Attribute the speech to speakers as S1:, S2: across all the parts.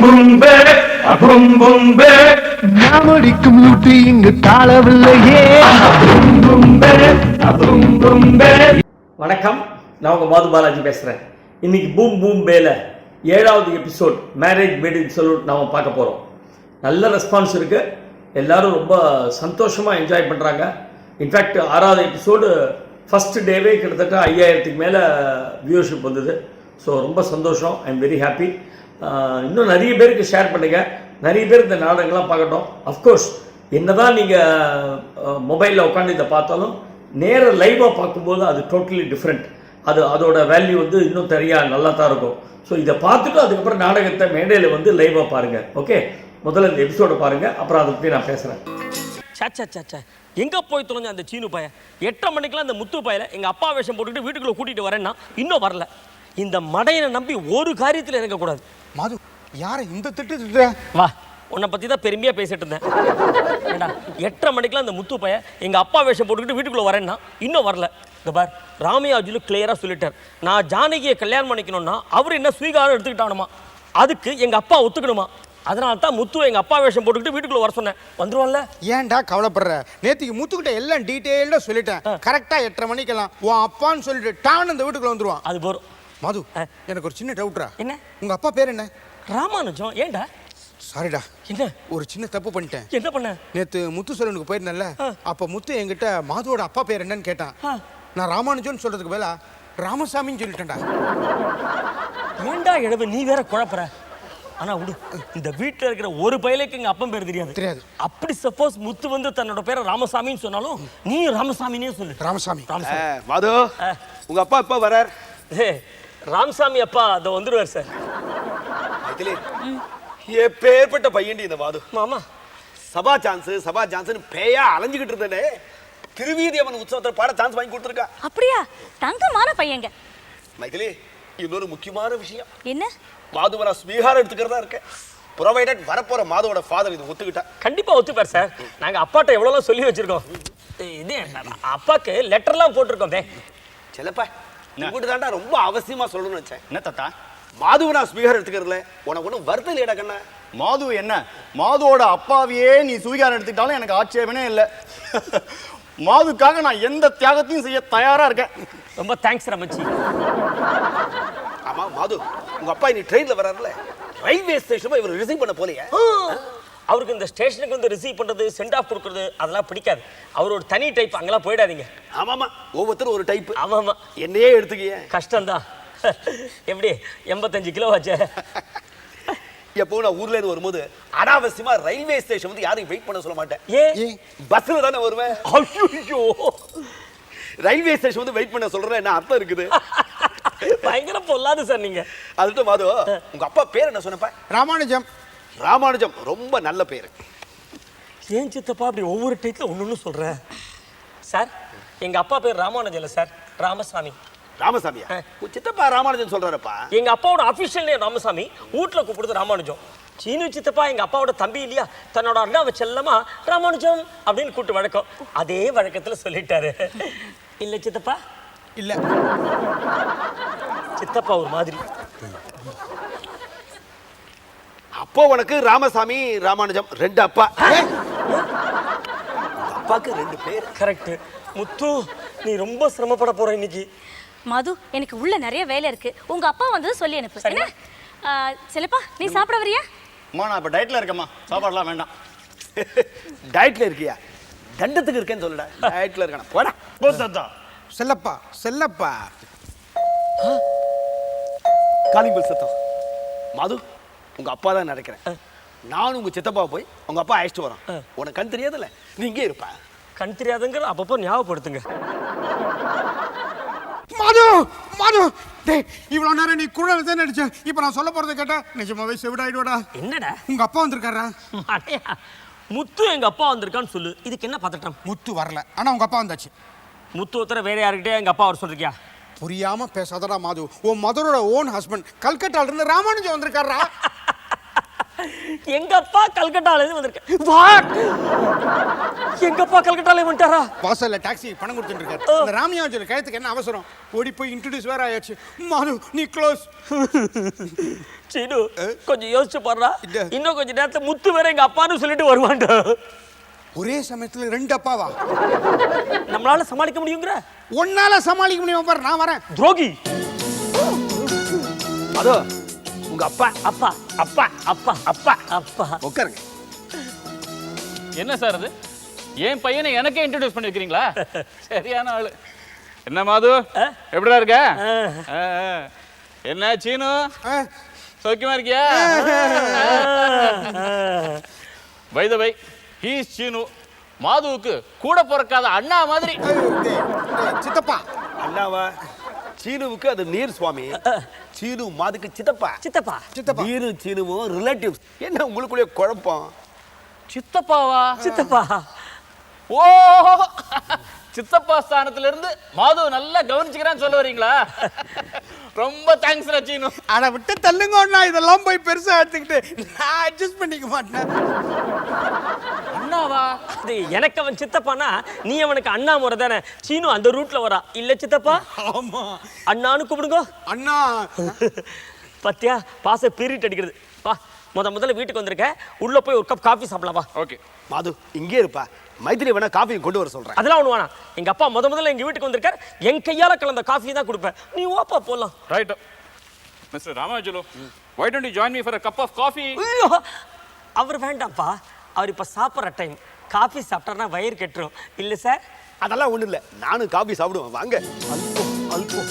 S1: பும்பே
S2: நாமடிக்கும் loot இங்கு
S1: பும்பே
S3: வணக்கம். நான் உங்கள் மாது பாலாஜி பேசுகிறேன் இன்னைக்கு பூம் பூம் பேல ஏழாவது எபிசோட் மேரேஜ் மேடின் சொல்லிட்டு நாம் பார்க்க போகிறோம் நல்ல ரெஸ்பான்ஸ் இருக்குது எல்லாரும் ரொம்ப சந்தோஷமாக என்ஜாய் பண்ணுறாங்க இன்ஃபேக்ட் ஆறாவது எபிசோடு ஃபஸ்ட் டேவே கிட்டத்தட்ட ஐயாயிரத்துக்கு மேலே வியூவர்ஷிப் வந்தது. ஸோ ரொம்ப சந்தோஷம். ஐ எம் வெரி ஹாப்பி இன்னும் நிறைய பேருக்கு ஷேர் பண்ணுங்கள் நிறைய பேர் இந்த நாடகங்கள்லாம் பார்க்கட்டும். அஃப்கோர்ஸ் என்ன தான் நீங்கள் மொபைலில் உட்காந்து இதை பார்த்தாலும் நேர லைவாக பார்க்கும்போது அது டோட்டலி டிஃப்ரெண்ட் அது அதோட வேல்யூ வந்து இன்னும் தெரியா நல்லா தான் இருக்கும். ஸோ இதை பார்த்துட்டு அதுக்கப்புறம் நாடகத்தை மேடையில் வந்து லைவாக பாருங்கள் ஓகே முதல்ல இந்த எபிசோடை பாருங்கள் அப்புறம் அதை பற்றி நான் பேசுகிறேன்
S4: சச்சா சச்சா எங்கே போய் தொலைஞ்ச அந்த சீனு பையன்? எட்டரை மணிக்கெல்லாம் அந்த முத்து பையல எங்கள் அப்பா வேஷம் போட்டுக்கிட்டு வீட்டுக்குள்ளே கூட்டிகிட்டு வரேன்னா இன்னும் வரல. இந்த மடையனை நம்பி ஒரு காரியத்தில் இறங்கக்கூடாது
S5: மாது யாரை இந்த திட்டு திட்டுற?
S4: வா உன்னை பத்தி தான் பெருமையா பேசிட்டு இருந்தேன். ஏண்டா எட்டரை மணிக்கெல்லாம் அந்த முத்து பைய எங்க அப்பா வேஷம் போட்டுக்கிட்டு வீட்டுக்குள்ள வரேன்னா இன்னும் வரல. இந்த பார் ராமையாஜுலு கிளியரா சொல்லிட்டார். நான் ஜானகியை கல்யாணம் பண்ணிக்கணும்னா அவர் என்ன ஸ்வீகாரம் எடுத்துக்கிட்டானுமா? அதுக்கு எங்க அப்பா ஒத்துக்கணுமா? அதனால தான் முத்து எங்க அப்பா வேஷம் போட்டுக்கிட்டு வீட்டுக்குள்ள வர சொன்னேன். வந்துருவான்ல?
S5: ஏன்டா கவலைப்படுற? நேத்திக்கு முத்துக்கிட்ட எல்லாம் டீட்டெயில்டா சொல்லிட்டேன். கரெக்டா எட்டரை மணிக்கெல்லாம் உன் அப்பான்னு சொல்லிட்டு டான் இந்த வீட்டுக்குள்ள வந்துருவான்.
S4: அது போறோம்
S5: மது. எனக்கு ஒரு சின்ன டவுட்ரா
S4: என்ன?
S5: உங்க அப்பா பேர் என்ன?
S4: ராமானுஜம் ஏண்டா
S5: சாரிடா
S4: என்ன?
S5: ஒரு சின்ன தப்பு பண்ணிட்டேன்.
S4: என்ன பண்ண?
S5: நேத்து முத்து சலூனுக்கு போயிருந்தேன்ல. அப்ப முத்து என்கிட்ட மாதுவோட அப்பா பேர் என்னன்னு கேட்டான்.
S4: ஆ.
S5: நான் ராமானுஜன் சொல்றதுக்கு பதிலா ராமசாமின்னு சொல்லிட்டேன்டா.
S4: ஏண்டா இழவு நீ வேற குழப்புற. ஆனா விடு இந்த வீட்டுல இருக்கிற ஒரு பயலுக்கு எங்க அப்பன் பேர் தெரியாது.
S5: தெரியாது.
S4: அப்படி சப்போஸ் முத்து வந்து தன்னோட பேரை ராமசாமின்னு சொன்னாலும் நீ ராமசாமினே சொல்லு.
S5: ராமசாமி.
S4: ராமசாமி.
S6: மது. உங்க அப்பா எப்ப வரார்
S4: ஏய், ராமசாமி அப்பா அதை வந்துருவார் சார்.
S6: மைதிலி எப்பேற்பட்ட பையன்டி இந்த மாது
S4: மாமா.
S6: சபா சான்ஸ் சபா சான்ஸ்னு பேயா அலைஞ்சுக்கிட்டு இருந்தேனே. திருவீதி அவன் உற்சவத்துல பாட சான்ஸ் வாங்கி கொடுத்துருக்கா.
S7: அப்படியா? தங்கமான பையங்க.
S6: மைதிலி இன்னொரு முக்கியமான விஷயம்.
S7: என்ன?
S6: மாதுவ நான் ஸ்வீகாரம் எடுத்துக்கிறதா இருக்கேன் ப்ரொவைடட் வரப்போற மாதவோட ஃபாதர் இது ஒத்துக்கிட்டா.
S4: கண்டிப்பா ஒத்துப்பார் சார். நாங்க அப்பாட்ட எவ்வளவு சொல்லி வச்சிருக்கோம். இது அப்பாக்கு லெட்டர்லாம் போட்டிருக்கோம். டே
S6: செல்லப்பா உங்ககிட்ட தாண்டா ரொம்ப அவசியமா சொல்லணும்னு வச்சேன்
S8: என்ன தாத்தா?
S6: மாதுவ நான் ஸ்வீகாரம் எடுத்துக்கிறதுல உனக்கு ஒன்றும் வருத்தம் இல்லையடா கண்ணா?
S8: மாது என்ன? மாதுவோட அப்பாவையே நீ சுவீகாரம் எடுத்துக்கிட்டாலும் எனக்கு ஆட்சேபனே இல்லை. மாதுக்காக நான் எந்த தியாகத்தையும் செய்ய தயாரா இருக்கேன்.
S4: ரொம்ப தேங்க்ஸ் ரமச்சி
S6: ஆமா மாது உங்க அப்பா இன்னைக்கு ட்ரெயின்ல வராருல ரயில்வே ஸ்டேஷன் இவர் ரிசீவ் பண்ண போலையே.
S4: அவருக்கு இந்த ஸ்டேஷனுக்கு வந்து ரிசீவ் பண்றது சென்ட் ஆஃப் கொடுக்கறது அதெல்லாம் பிடிக்காது. அவர் ஒரு தனி டைப் அங்கெல்லாம் போயிடாதீங்க.
S6: ஆமாமா ஒவ்வொருத்தரும் ஒரு டைப்
S4: ஆமா ஆமா
S6: என்னையே எடுத்துக்கிய.
S4: கஷ்டம்தான். எப்படி? எண்பத்தஞ்சு கிலோ ஆச்சே.
S6: எப்போ நான் ஊர்ல இருந்து வரும்போது அனாவசியமா ரயில்வே ஸ்டேஷன் வந்து யாரையும் வெயிட் பண்ண சொல்ல மாட்டேன்.
S4: ஏ?
S6: பஸ்ல தானே வருவேன்.
S4: ஐயோ
S6: ரயில்வே ஸ்டேஷன் வந்து வெயிட் பண்ண சொல்றேன் என்ன அர்த்தம் இருக்குது?
S4: பயங்கர பொல்லாது சார் நீங்க.
S6: அதுட்டு மாது உங்க அப்பா பேர் என்ன சொன்னப்ப?
S5: ராமானுஜம்.
S6: ராமானுஜம் ரொம்ப நல்ல பேர்.
S4: ஏன் சித்தப்பா அப்படி ஒவ்வொரு டைத்துல ஒன்று ஒன்று சொல்கிறேன் சார் எங்க அப்பா பேர் ராமானுஜம் இல்லை சார். ராமசாமி.
S6: ராமசாமியா? உன் சித்தப்பா ராமானுஜம் சொல்றாருப்பா.
S4: எங்க அப்பாவோட அஃபிஷியல் நேம் ராமசாமி. வீட்டில் கூப்பிடுறது ராமானுஜம். சீனு சித்தப்பா எங்க அப்பாவோட தம்பி இல்லையா? தன்னோட அண்ணாவை செல்லமா ராமானுஜம் அப்படின்னு கூப்பிட்டு வழக்கம். அதே வழக்கத்துல சொல்லிட்டாரு. இல்ல சித்தப்பா?
S5: இல்ல.
S4: சித்தப்பா ஒரு மாதிரி.
S6: அப்போ உனக்கு ராமசாமி ராமானுஜம் ரெண்டு அப்பா. உங்க அப்பாக்கு ரெண்டு பேர்.
S4: கரெக்ட் முத்து நீ ரொம்ப சிரமப்பட போற இன்னைக்கு.
S7: மது எனக்கு உள்ள நிறைய வேலை இருக்கு. உங்க அப்பா வந்தது சொல்லி அனுப்பு. என்ன? செல்லப்பா நீ சாப்பிட வரியா?
S8: அம்மா நான் இப்போ டயட்ல இருக்கேம்மா. சாப்பாடுலாம் வேண்டாம்.
S6: டயட்ல இருக்கியா? தண்டத்துக்கு இருக்கேன்னு சொல்லடா. டயட்ல இருக்கணும். போடா.
S8: போ தாத்தா.
S5: செல்லப்பா செல்லப்பா.
S6: காலிங் பெல் சத்தம். மது? உங்க அப்பா தான் நினைக்கிறேன் நானும் உங்க சித்தப்பா போய் உங்க அப்பா அழைச்சிட்டு வரோம். உனக்கு கண் தெரியாதுல்ல? நீ இங்கே இருப்ப.
S4: கண் தெரியாதுங்கிற அப்பப்போ ஞாபகப்படுத்துங்க.
S5: மது மது. டேய் இவ்வளவு நேரம் நீ குழல் தான் நடிச்ச இப்போ நான் சொல்ல போறதை கேட்டா நிஜமாவே செவிடாயிடுவாடா.
S4: என்னடா?
S5: உங்க அப்பா வந்திருக்காரா?
S4: முத்து எங்க அப்பா வந்திருக்கான்னு சொல்லு. இதுக்கு என்ன பதட்டம்?
S5: முத்து வரல. ஆனா உங்க அப்பா வந்தாச்சு.
S4: முத்து ஒருத்தர வேற யாருக்கிட்டே எங்க அப்பா வர சொல்றியா?
S5: புரியாம பேசாதடா மாது. உன் மதரோட ஓன் ஹஸ்பண்ட் கல்கட்டால இருந்து ராமானுஜம் வந்திருக்காரா?
S4: எங்க அப்பா கல்கட்டால இருந்து வந்திருக்க வாட் எங்க அப்பா கல்கட்டால வந்துட்டாரா?
S5: வாசல்ல டாக்ஸி பணம் கொடுத்துட்டு இருக்காரு இந்த ராமியாஞ்சல் கழுத்துக்கு என்ன அவசரம்? ஓடி போய் இன்ட்ரடியூஸ் வேற ஆயாச்சு. மாது நீ க்ளோஸ்
S4: சீனு கொஞ்சம் யோசிச்சு பாடுறா
S5: இல்ல.
S4: இன்னும் கொஞ்ச நேரத்துல முத்து வேற எங்க அப்பான்னு சொல்லிட்டு வருவான்டா.
S5: ஒரே சமயத்துல ரெண்டு அப்பாவா?
S4: நம்மளால சமாளிக்க முடியுங்கிற?
S5: ஒன்னால சமாளிக்க முடியுமா பாரு நான் வரேன்.
S4: துரோகி.
S6: அதோ உங்க அப்பா
S4: அப்பா அப்பா அப்பா
S6: அப்பா
S4: அப்பா.
S6: உட்காருங்க.
S9: என்ன சார் அது? என் பையனை எனக்கே இன்ட்ரடியூஸ் பண்ணி வைக்கிறீங்களா சரியான ஆளு. என்ன மாது? எப்படிடா இருக்க. என்ன சீனு? சௌக்கியமா இருக்கியா? By the by he's Seenu. மாதுவுக்கு கூட பிறக்காத அண்ணா மாதிரி.
S5: சித்தப்பா.
S6: அண்ணாவா? சீனுவுக்கு அது நீர் சுவாமி. சீனு மாதுக்கு சித்தப்பா.
S4: சித்தப்பா.
S5: சித்தப்பா.
S6: நீரு சீனுவும் ரிலேட்டிவ்ஸ் என்ன உங்களுக்குள்ளே குழப்பம்?
S9: சித்தப்பாவா?
S4: சித்தப்பா.
S9: ஓ சித்தப்பா ஸ்தானத்துல இருந்து மாது நல்லா கவனிச்சுக்கிறான்னு சொல்ல வரீங்களா? ரொம்ப தேங்க்ஸ் சீனு
S5: அட விட்டு தள்ளுங்க அண்ணா இதெல்லாம் போய் பெருசா எடுத்துக்கிட்டு. நான் அட்ஜஸ்ட் பண்ணிக்க மாட்டேன்.
S9: அண்ணாவா?
S4: அது எனக்கு அவன் சித்தப்பானா? நீ அவனுக்கு அண்ணா முறை தானே? சீனு அந்த ரூட்ல வரா. இல்ல சித்தப்பா?
S5: ஆமா.
S4: அண்ணான்னு கூப்பிடுங்க.
S5: அண்ணா.
S4: பத்தியா? பாச பீரிட் அடிக்கிறது. வா முத முதல்ல வீட்டுக்கு வந்திருக்க. உள்ள போய் ஒரு கப் காஃபி சாப்பிடலாம் வா.
S9: ஓகே
S6: மாது இங்கே இருப்பா. மைத்திரி வேணா காஃபி கொண்டு வர சொல்றேன்.
S4: அதெல்லாம் ஒண்ணு வேணாம். எங்க அப்பா முத முதல்ல எங்க வீட்டுக்கு வந்திருக்கார். என் கையால கலந்த காஃபி தான் கொடுப்பேன். நீ ஓப்பா போலாம்.
S9: Right mister Ramajulu why don't you join me for a cup of coffee
S4: ஐயோ அவர் வேண்டாம்ப்பா. அவர் இப்ப சாப்பிட்ற டைம் காஃபி சாப்பிட்டாருன்னா வயிறு கெட்டுரும். இல்ல சார்
S6: அதெல்லாம் ஒண்ணும் இல்ல. நானும் காஃபி சாப்பிடுவேன். வாங்க.
S4: அல்பம் அல்பம்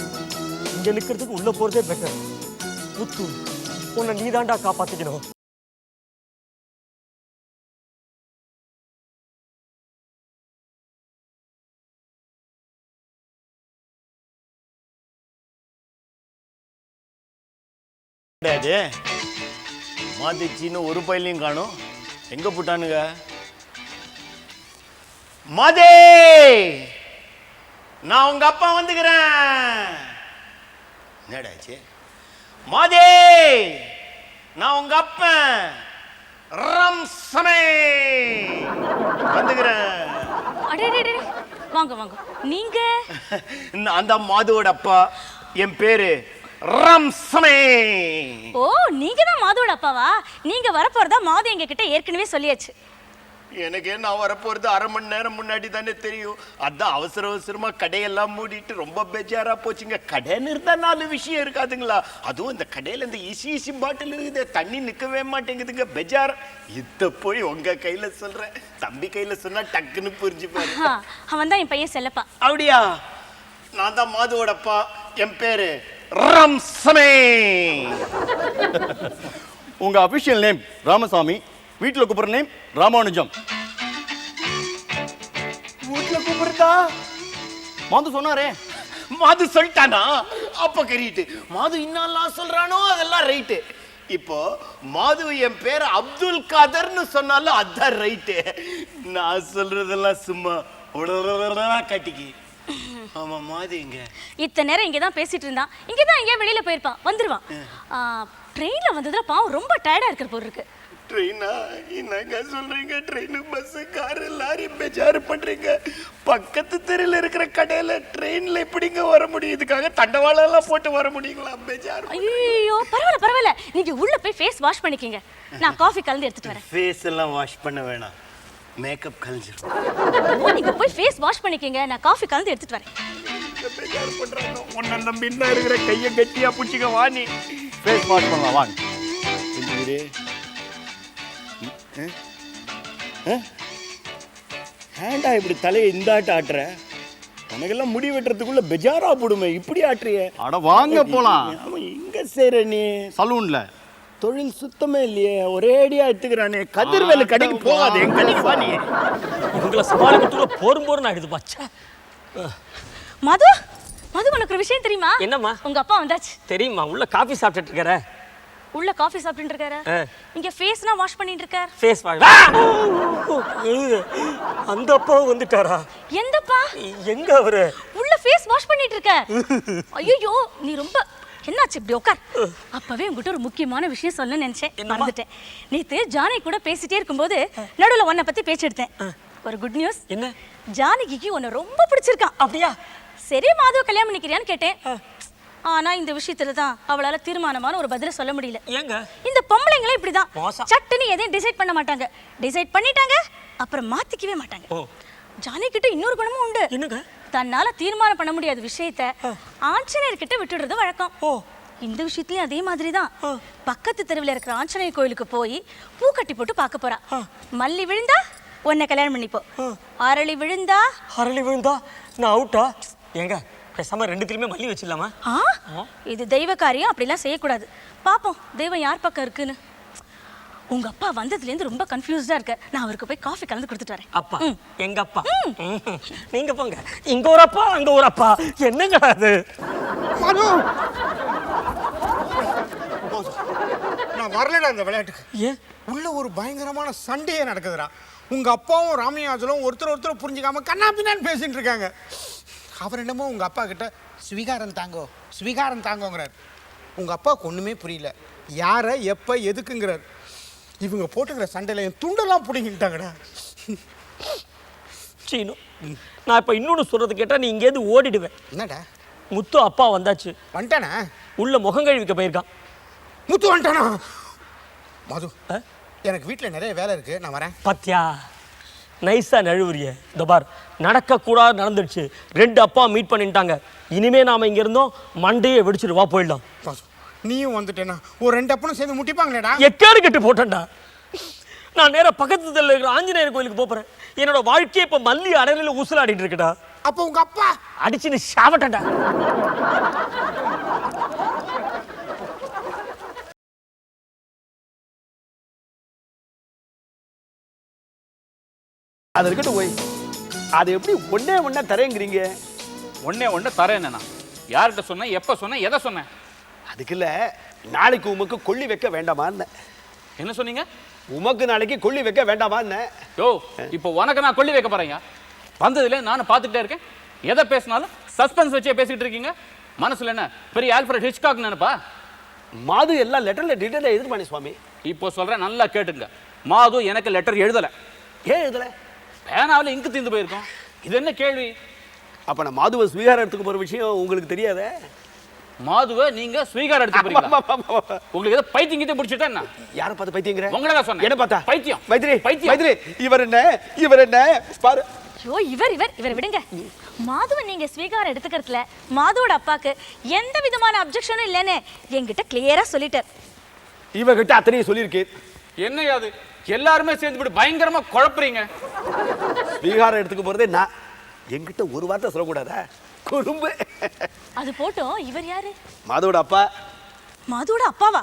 S4: இங்க நிக்கிறதுக்கு உள்ள போறதே பெட்டர் முத்து உன்னை நீதாண்டா காப்பாத்திக்கணும்.
S8: அது மாத்திச்சின்னு ஒரு பையிலையும் காணும். எங்க போட்டானுங்க? மதே! நான் உங்க அப்பா வந்துக்கிறேன். என்னடாச்சு மாதே! நான் உங்க அப்பன். ரம்சமே வந்துக்கிறேன்.
S7: அடே அடே, அடே. வாங்க வாங்க. நீங்க?
S8: நான் தான் மாதுவோட அப்பா. என் பேரு ரம்சமே
S7: ஓ நீங்க தான் மாதுவோட அப்பாவா? நீங்க வரப்போறதா மாது எங்க கிட்ட ஏற்கனவே சொல்லியாச்சு.
S8: எனக்கு என்ன வரப்போறது அரை மணி நேரம் முன்னாடி தானே தெரியும். அதான் அவசர அவசரமா கடையெல்லாம் மூடிட்டு ரொம்ப பெஜாரா போச்சுங்க. கடைன்னு இருந்தா நாலு விஷயம் இருக்காதுங்களா? அதுவும் இந்த கடையில இந்த ஈசி ஈசி பாட்டில் இருக்குது. தண்ணி நிக்கவே மாட்டேங்குதுங்க. பெஜார். இத போய் உங்க கையில சொல்றேன். தம்பி கையில சொன்னா டக்குன்னு புரிஞ்சுப்பாரு
S7: ஆ, அவன் தான் என் பையன் செல்லப்பா.
S8: அப்படியா? நான் தான் மாதுவோட அப்பா. என் பேரு ரம்சமே. உங்க அபிஷியல் நேம் ராமசாமி வீட்டுல கூப்பிடுற நேம் ராமானுஜம். வீட்டுல கூப்பிடுறதா? மாது சொன்னாரே. மாது சொல்லிட்டானா? அப்ப கறிட்டு மாது இன்னெல்லாம் சொல்றானோ? அதெல்லாம் ரைட்டு இப்போ மாது என் பேர் அப்துல் காதர்னு சொன்னாலும் அதான் ரைட்டு நான் சொல்றதெல்லாம் சும்மா கட்டிக்கி. ஆமா மாது எங்க
S7: இத்தனை நேரம் இங்கே தான் பேசிட்டு இருந்தான். இங்கே தான் எங்கேயா வெளியில போயிருப்பான். வந்துருவான். ட்ரெயினில் வந்ததுல பாவம் ரொம்ப டயர்டா இருக்கிற போல் இருக்கு.
S8: ட்ரெயினா என்னங்க சொல்றீங்க? ட்ரெயின் பஸ் காரு லாரி பெஜாரு பண்றீங்க? பக்கத்து தெருல இருக்கிற கடையில ட்ரெயின்ல எப்படிங்க வர முடியும்? இதுக்காக தண்டவாளம் எல்லாம் போட்டு வர முடியுங்களா? பெஜார்
S7: ஐயோ பரவாயில்ல பரவாயில்ல. நீங்க உள்ள போய் ஃபேஸ் வாஷ் பண்ணிக்கங்க. நான் காஃபி கலந்து எடுத்துட்டு வரேன்.
S8: ஃபேஸ் எல்லாம் வாஷ் பண்ண வேணாம். மேக்கப் கலைஞ்சிரும்.
S7: நீங்க போய் ஃபேஸ் வாஷ் பண்ணிக்கங்க. நான் காஃபி கலந்து எடுத்துட்டு வரேன்.
S8: உன்னை நம்பி தான் இருக்கிற கையை கட்டியா பிடிச்சிக்க வா நீ ஃபேஸ் வாஷ் பண்ணலாம் வாங்க ஏன்டா இப்படி தலையை இந்தாட்ட ஆட்டுற? உனக்கெல்லாம் முடி வெட்டுறதுக்குள்ள பெஜாரா போடுமே இப்படி ஆட்டுறியே?
S10: அட வாங்க போலாம்.
S8: ஆமா எங்க செய்ற நீ?
S10: சலூன்ல
S8: தொழில் சுத்தமே இல்லையே. ஒரேடியா எடுத்துக்கிறானே. கதிர்வேலு கடைக்கு போகாது எங்க கடைக்கு வா நீ.
S4: உங்களை சமாளிக்கிறதுக்குள்ள போரும் போரும் ஆயிடுது பாச்சா
S7: மது மது உனக்கு ஒரு விஷயம் தெரியுமா?
S4: என்னம்மா?
S7: உங்க அப்பா வந்தாச்சு.
S4: தெரியுமா? உள்ள காஃபி சாப்பிட்டுட்டு இருக்கிற
S7: உள்ள காஃபி சாப்பிட்டு இருக்காரு.
S4: ஆ.
S7: இங்க ஃபேஸ்னா வாஷ் பண்ணிட்டு இருக்கார்.
S4: ஃபேஸ் வாஷ் அந்த அப்பா வந்துட்டாரா?
S7: எந்தப்பா?
S4: எங்க அவரு?
S7: உள்ள ஃபேஸ் வாஷ் பண்ணிட்டு இருக்க ஐயோ நீ ரொம்ப என்னாச்சு இப்படி உட்கார்? அப்பவே உங்ககிட்ட ஒரு முக்கியமான விஷயம் சொல்ல நினைச்சேன். மறந்துட்டேன். நேத்து ஜானகி கூட பேசிட்டே இருக்கும்போது நடுவுல உன்னை பத்தி பேச்சு எடுத்தேன். ஒரு குட் நியூஸ்
S4: என்ன?
S7: ஜானகிக்கு உன்னை ரொம்ப பிடிச்சிருக்கான்.
S4: அப்படியா?
S7: சரி மாதவ கல்யாணம் பண்ணிக்கிறியான்னு கேட்டேன். ஆனா இந்த விஷயத்துல தான் அவளால தீர்மானமான ஒரு பதில சொல்ல முடியல.
S4: ஏங்க?
S7: இந்த பொம்பளைங்களே இப்படிதான். சட்டுன்னு எதையும் டிசைட் பண்ண மாட்டாங்க. டிசைட் பண்ணிட்டாங்க அப்புறம் மாத்திக்கவே மாட்டாங்க.
S4: ஓ.
S7: ஜானி கிட்ட இன்னொரு குணமும் உண்டு.
S4: என்னங்க?
S7: தன்னால தீர்மானம் பண்ண முடியாத விஷயத்த ஆஞ்சநேயர் கிட்ட விட்டுடுறது வழக்கம்.
S4: ஓ.
S7: இந்த விஷயத்துலயும் அதே மாதிரி தான் பக்கத்து தெருவில் இருக்கிற ஆஞ்சநேயர் கோயிலுக்கு போய் பூ கட்டி போட்டு பார்க்க போறா. மல்லி விழுந்தா உன்னை கல்யாணம் பண்ணிப்போ. அரளி விழுந்தா?
S4: அரளி விழுந்தா நான் அவுட்டா? ஏங்க பேசாம ரெண்டுத்திலுமே மல்லி வச்சிடலாமா?
S7: இது தெய்வ காரியம் அப்படிலாம் செய்யக்கூடாது. பாப்போம் தெய்வம் யார் பக்கம் இருக்குன்னு. உங்க அப்பா வந்ததுலேருந்து ரொம்ப கன்ஃபியூஸ்டா இருக்க. நான் அவருக்கு போய் காஃபி கலந்து கொடுத்துட்டு வரேன்.
S4: அப்பா. எங்க அப்பா. நீங்க போங்க. இங்க ஒரு அப்பா அங்க ஒரு அப்பா. என்னங்க அது?
S5: மனு! நான் வரலடா இந்த விளையாட்டுக்கு.
S4: ஏன்?
S5: உள்ள ஒரு பயங்கரமான சண்டையே நடக்குதுடா. உங்க அப்பாவும் ராமயாஜலும் ஒருத்தர் ஒருத்தர் புரிஞ்சுக்காம கண்ணா பின்னான்னு பேசிட்டு இருக்காங்க. அவர் என்னமோ உங்க அப்பா கிட்ட ஸ்வீகாரம் தாங்கோ ஸ்வீகாரம் தாங்கோங்கிறார். உங்க அப்பாவுக்கு ஒண்ணுமே புரியல. யாரை எப்ப எதுக்குங்கிறார். இவங்க போட்டுக்கிற சண்டையில என் துண்டெல்லாம் பிடிங்கிட்டாங்கடா
S4: சீனு நான் இப்ப இன்னொன்னு சொல்றது கேட்டா நீ இங்கேருந்து ஓடிடுவேன்.
S5: என்னடா?
S4: முத்து அப்பா வந்தாச்சு.
S5: வந்துட்டானா?
S4: உள்ள முகம் கழுவிக்க போயிருக்கான்.
S5: முத்து வந்துட்டானா? மது? எனக்கு வீட்டில் நிறைய வேலை இருக்கு. நான் வரேன்.
S4: பாத்தியா? நைஸா நழுவுறிய. இந்த பார் நடக்கக்கூடாது நடந்துடுச்சு. ரெண்டு அப்பா மீட் பண்ணிட்டாங்க. இனிமே நாம இங்க இருந்தோம் மண்டையே வெடிச்சிட்டு வா போயிடலாம்.
S5: நீயும் வந்துட்டேனா? ஒரு ரெண்டு அப்பனும் சேர்ந்து முட்டிப்பாங்களேடா.
S4: எக்காடு கட்டு போட்டேன்டா. நான் நேரா பக்கத்து தெருல இருக்கிற ஆஞ்சநேயர் கோயிலுக்கு போறேன் என்னோட வாழ்க்கையை இப்ப மல்லி அடலில் ஊசலாடிட்டு இருக்குடா.
S5: அப்போ உங்க அப்பா?
S4: அடிச்சு நீ சாவட்டடா
S6: அது இருக்கட்டும் போய் அது எப்படி ஒண்ணே ஒண்ணே தரேங்கிறீங்க?
S9: ஒண்ணே ஒண்ணு தரேன் என்னண்ணா யார்கிட்ட சொன்னேன் எப்ப சொன்னேன் எதை சொன்னேன்?
S6: அதுக்கு இல்ல நாளைக்கு உமக்கு கொள்ளி வைக்க வேண்டாமான்னு.
S9: என்ன சொன்னீங்க?
S6: உமக்கு நாளைக்கு கொள்ளி வைக்க வேண்டாமான்னு.
S9: யோ இப்போ உனக்கு நான் கொள்ளி வைக்க போறேங்க வந்ததுல நானும் பார்த்துக்கிட்டே இருக்கேன். எதை பேசினாலும் சஸ்பென்ஸ் வச்சே பேசிட்டு இருக்கீங்க. மனசுல என்ன பெரிய ஆல்ஃபிரட் ஹிச்காக் நினைப்பா?
S6: மாது எல்லாம் லெட்டர்ல டீட்டெயிலாக எதிர்பாணி சுவாமி.
S9: இப்போ சொல்றேன் நல்லா கேட்டுங்க மாது எனக்கு லெட்டர் எழுதல.
S6: ஏன் இதுல
S9: பேனாவில் இங்கு தீர்ந்து போயிருக்கோம். இது என்ன கேள்வி?
S6: அப்ப நான் மாதுவை ஸ்வீகாரம் எடுத்துக்க போற விஷயம் உங்களுக்கு தெரியாதே?
S9: மாதுவை நீங்க ஸ்வீகாரம் எடுத்து போறீங்களா? உங்களுக்கு ஏதோ பைத்தியம் கிட்ட பிடிச்சிட்டா என்ன?
S6: யாரை பார்த்து பைத்தியங்கிற?
S9: உங்களை தான் சொன்னேன்.
S6: என்ன பார்த்தா?
S9: பைத்தியம்.
S6: மைத்ரி
S9: பைத்தியம்.
S6: மைத்ரி இவர் என்ன? இவர் என்ன? பாரு.
S7: ஐயோ இவர் இவர் இவர் விடுங்க. மாதுவை நீங்க ஸ்வீகாரம் எடுத்துக்கிறதுல மாதுவோட அப்பாக்கு எந்த விதமான அப்ஜெக்ஷனும் இல்லைன்னு என்கிட்ட கிளியரா சொல்லிட்டார்.
S6: இவகிட்ட அத்தனையும் சொல்லியிருக்கேன்.
S9: என்ன அது? எல்லாருமே சேர்ந்து இப்படி பயங்கரமா குழப்புறீங்க.
S6: ஸ்வீகாரம் எடுத்துக்க போறதே நான். என்கிட்ட ஒரு வார்த்தை சொல்லக்கூடாதா? குறும்பு.
S7: அது போட்டோம் இவர் யாரு?
S6: மாதவோட அப்பா.
S7: மாதுவோட அப்பாவா?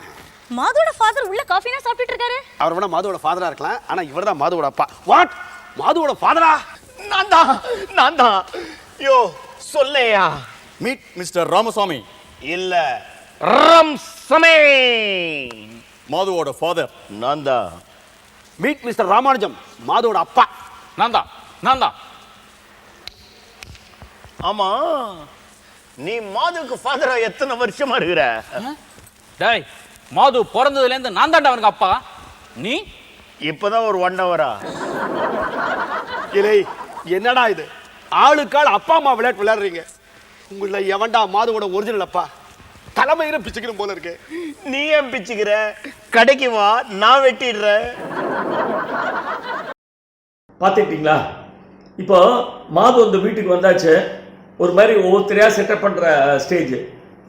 S7: மாதுவோட ஃபாதர் உள்ள காஃபினா சாப்பிட்டுட்டு இருக்காரு.
S6: அவர் வேணா மாதவோட ஃபாதரா இருக்கலாம் ஆனா இவர் தான் மாதவோட அப்பா. வாட் மாதவோட ஃபாதரா
S8: நான் தான் நான் தான். யோ சொல்லையா?
S10: மீட் மிஸ்டர் ராமசாமி
S8: இல்ல. ரம்சமே.
S10: மாதுவோட ஃபாதர்
S8: நான் தான்.
S6: மீட் மிஸ்டர் ராமானுஜம் மாதவோட அப்பா.
S9: நான் தான் நான் தான்.
S8: ஆமா. நீ மாதுக்கு ஃபாதரா எத்தனை வருஷமா இருக்கிற?
S9: டேய் மாது பிறந்ததுல இருந்து நான் தான்டா அவனுக்கு அப்பா. நீ?
S8: இப்பதான் ஒரு ஒன் ஹவரா
S6: இலை என்னடா இது? ஆளுக்காள் அப்பா அம்மா விளையாட்டு விளையாடுறீங்க. உங்கள எவன்டா மாதவோட ஒரிஜினல் அப்பா? தலைமையில பிச்சுக்கணும் போல இருக்கு.
S8: நீ ஏன் பிச்சுக்கிற? கடைக்கு வா நான் வெட்டிடுறேன்.
S3: பார்த்துக்கிட்டீங்களா? இப்போ மாது அந்த வீட்டுக்கு வந்தாச்சு. ஒரு மாதிரி ஒவ்வொருத்தரையாக செட்டப் பண்ணுற ஸ்டேஜ்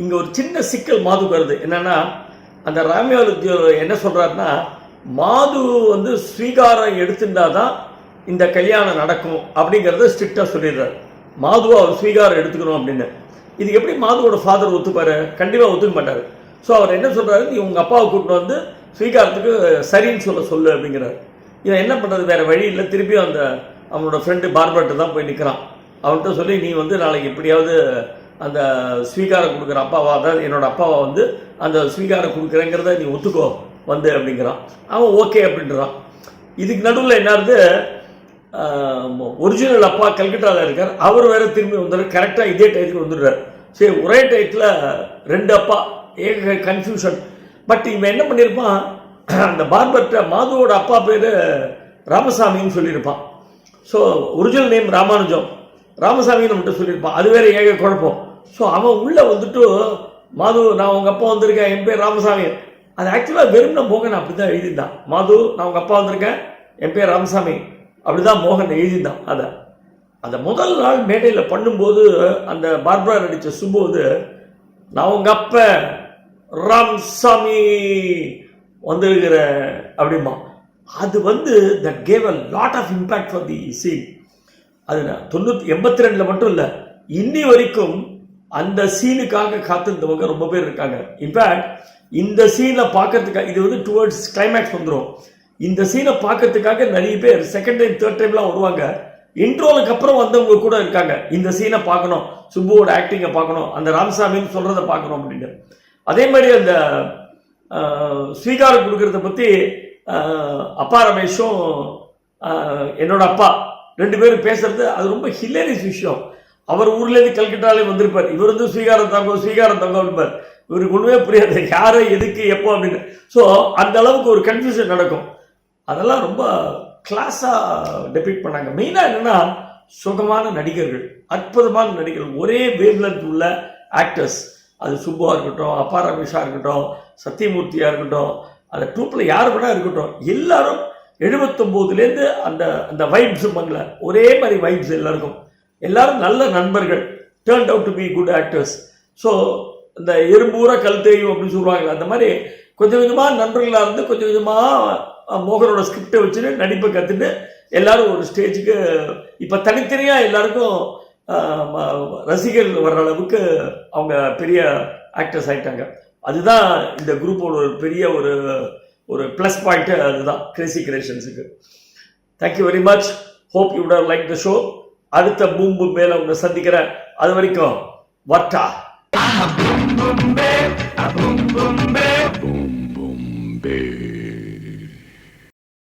S3: இங்கே ஒரு சின்ன சிக்கல் மாதுக்கு வருது. என்னென்னா அந்த ராமியாலு என்ன சொல்கிறாருன்னா மாது வந்து ஸ்வீகாரம் எடுத்துட்டா தான் இந்த கல்யாணம் நடக்கும் அப்படிங்கிறத ஸ்ட்ரிக்டாக சொல்லிடுறாரு. மாதுவை அவர் ஸ்வீகாரம் எடுத்துக்கணும் அப்படின்னு. இது எப்படி மாதுவோட ஃபாதர் ஒத்துப்பாரு? கண்டிப்பாக ஒத்துக்க மாட்டார். ஸோ அவர் என்ன சொல்கிறாரு நீ உங்கள் அப்பாவை கூப்பிட்டு வந்து ஸ்வீகாரத்துக்கு சரின்னு சொல்ல சொல்லு அப்படிங்கிறார். இவன் என்ன பண்ணுறது வேறு வழி இல்லை. திருப்பியும் அந்த அவனோட ஃப்ரெண்டு பார்பர்ட்ட தான் போய் நிற்கிறான் அவன்கிட்ட சொல்லி நீ வந்து நாளைக்கு எப்படியாவது அந்த ஸ்வீகாரம் கொடுக்குற அப்பாவா அதாவது என்னோட அப்பாவை வந்து அந்த ஸ்வீகாரம் கொடுக்குறேங்கிறத நீ ஒத்துக்கோ வந்து அப்படிங்கிறான். அவன் ஓகே அப்படின்றான். இதுக்கு நடுவில் என்னது ஒரிஜினல் அப்பா கல்கட்டாவில் இருக்கார். அவர் வேறு திரும்பி வந்துடுறார். கரெக்டாக இதே டயத்துக்கு வந்துடுறார். சரி ஒரே டயத்தில் ரெண்டு அப்பா ஏக கன்ஃபியூஷன் பட் இவன் என்ன பண்ணியிருப்பான்? அந்த பார்பர்ட்ட மாதுவோட அப்பா பேர் ராமசாமின்னு சொல்லியிருப்பான். So original name Ramanujam. ராமசாமின்னு மட்டும் சொல்லியிருப்பான். அது வேற ஏக குழப்பம். ஸோ அவன் உள்ளே வந்துட்டு மாது நான் உங்கள் அப்பா வந்திருக்கேன். என் பேர் ராமசாமி. அது ஆக்சுவலாக வெறும்னா மோகன் அப்படி தான் எழுதியிருந்தான். மாது நான் உங்கள் அப்பா வந்திருக்கேன். என் பேர் ராமசாமி. அப்படி தான் மோகன் எழுதியிருந்தான் அதை. அந்த முதல் நாள் மேடையில் பண்ணும்போது அந்த பார்பரா நடித்த சுப்பு வந்து நான் உங்கள் அப்ப ராம்சாமி வந்திருக்கிற அப்படிமா அது வந்து that gave a lot of impact for the scene அது தொண்ணூத்தி தொண்ணூற்றி எண்பத்தி ரெண்டில் மட்டும் இல்லை. இன்னி வரைக்கும் அந்த சீனுக்காக காத்திருந்தவங்க ரொம்ப பேர் இருக்காங்க. இன்ஃபேக்ட் இந்த சீனை பார்க்கறதுக்காக இது வந்து டுவர்ட்ஸ் கிளைமேக்ஸ் வந்துடும் இந்த சீனை பார்க்கறதுக்காக நிறைய பேர் செகண்ட் டைம் தேர்ட் டைம்லாம் வருவாங்க. இன்ட்ரோலுக்கு அப்புறம் வந்தவங்க கூட இருக்காங்க. இந்த சீனை பார்க்கணும் சுப்புவோட ஆக்டிங்கை பார்க்கணும் அந்த ராமசாமின்னு சொல்கிறத பார்க்கணும் அப்படின்னு அதே மாதிரி அந்த ஸ்வீகாரம் கொடுக்கறத பற்றி அப்பா ரமேஷும் என்னோட அப்பா ரெண்டு பேரும் பேசுறது அது ரொம்ப ஹிலேரியஸ் விஷயம். அவர் ஊர்லேருந்து கல்கட்டாலே வந்திருப்பார். இவர் வந்து ஸ்வீகாரம் தாங்க ஸ்வீகாரம் தாங்க அப்படிப்பார் இவருக்கு ஒன்றுமே புரியாது. யாரை எதுக்கு எப்போ அப்படின்னு. ஸோ அந்த அளவுக்கு ஒரு கன்ஃபியூஷன் நடக்கும். அதெல்லாம் ரொம்ப கிளாஸாக டெபிட் பண்ணாங்க. மெயினாக என்னென்னா சுகமான நடிகர்கள் அற்புதமான நடிகர்கள். ஒரே வேவ்லென்த் உள்ள ஆக்டர்ஸ் அது சுப்புவா இருக்கட்டும் அப்பா ரமேஷாக இருக்கட்டும் சத்தியமூர்த்தியாக இருக்கட்டும் அந்த ட்ரூப்பில் யார் கூட இருக்கட்டும். எல்லாரும் எழுபத்தொம்போதுலேருந்து அந்த அந்த வைப்ஸ் மங்கள ஒரே மாதிரி வைப்ஸ் எல்லாருக்கும். எல்லாரும் நல்ல நண்பர்கள். Turn out to be good actors so இந்த எறும்பூரா கல் தெரியும் அப்படின்னு சொல்லுவாங்களே அந்த மாதிரி கொஞ்சம் கொஞ்சமாக நண்பர்களாக இருந்து கொஞ்சம் கொஞ்சமாக மோகனோட ஸ்கிரிப்டை வச்சுட்டு நடிப்பை கற்றுட்டு எல்லாரும் ஒரு ஸ்டேஜுக்கு இப்போ தனித்தனியாக எல்லாருக்கும் ரசிகர்கள் வர்ற அளவுக்கு அவங்க பெரிய ஆக்டர்ஸ் ஆகிட்டாங்க அதுதான் இந்த குரூப்போட ஒரு பெரிய ஒரு ஒரு ப்ளஸ் பாயிண்ட்டு அதுதான். Crazy கிரியேஷன்ஸுக்கு thank you very much hope you would like the show அடுத்த பூம்பு மேல உங்களை சந்திக்கிறேன். அது வரைக்கும் வட்டா.
S1: boom